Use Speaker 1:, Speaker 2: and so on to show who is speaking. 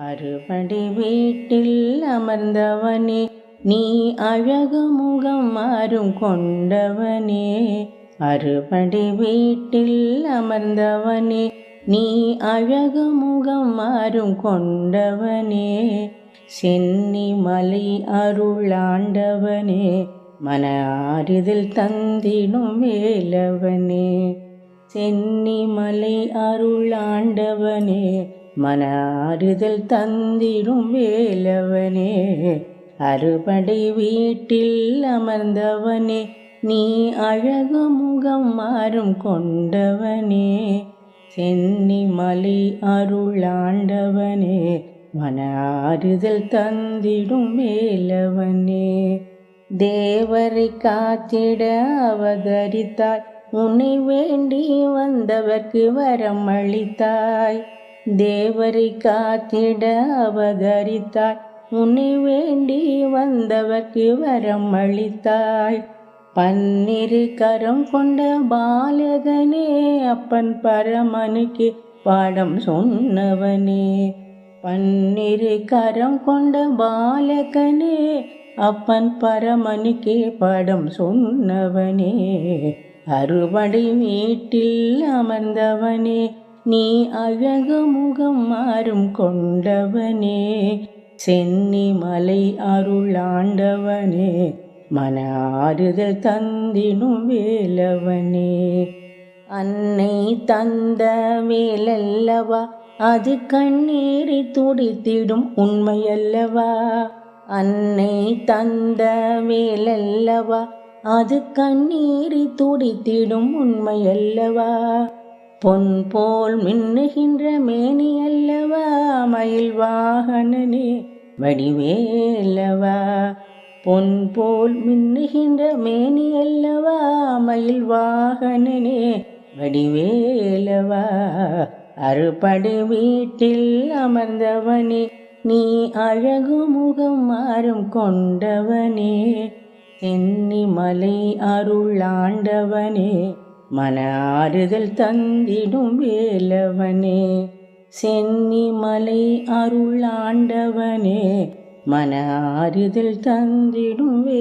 Speaker 1: அறுபடி வீட்டில் அமர்ந்தவனே நீ அழகு முகம் மாறும் கொண்டவனே. அறுபடி வீட்டில் அமர்ந்தவனே நீ அழகு முகம் மாறும் கொண்டவனே. சென்னி மலை அருளாண்டவனே மன ஆறுதல் தந்திடும் வேலவனே. சென்னி மலை அருளாண்டவனே மன ஆறுதல் தந்திடும் வேலவனே அறுபடை வீட்டில் அமர்ந்தவனே நீ அழகு முகம் மாறும் கொண்டவனே சென்னி மலை அருளாண்டவனே மன ஆறுதல் தந்திடும் மேலவனே தேவரை காத்திட அவதரித்தாய் உன்னை வேண்டி வந்தவர்க்கு வரம் அளித்தாய் தேவரை காத்திட அவதரித்தாய். உன்னை வேண்டி வந்தவர்க்கு வரம் அளித்தாய். பன்னிரு கரம் கொண்ட பாலகனே அப்பன் பரமனுக்கு பாடம் சொன்னவனே. பன்னிரு கரம் கொண்ட பாலகனே அப்பன் பரமனுக்கே பாடம் சொன்னவனே. அறுபடை வீட்டில் அமர்ந்தவனே. நீ அழகு முகம் மாறும் கொண்டவனே சென்னி மலை அருளாண்டவனே மன ஆறுதல் தந்திடும் வேலவனே. அன்னை தந்த வேலல்லவா அது கண்ணீரை துடித்திடும் உண்மையல்லவா. அன்னை தந்த வேலல்லவா அது கண்ணீரை துடித்திடும் உண்மையல்லவா. பொன் போல் மின்னுகின்ற மேனி அல்லவா மயில் வாகனனே வடிவேலவா? பொன் போல் மின்னுகின்ற மேனி அல்லவா மயில் வாகனனே வடிவேலவா? அறுபடை வீட்டில் அமர்ந்தவனே நீ அழகு முகம் மாறும் கொண்டவனே சென்னி மலை அருளாண்டவனே மன ஆறுதல் தந்திடும் வேலவனே சென்னி மலை அருளாண்டவனே மன ஆறுதல் தந்திடும் வேலவனே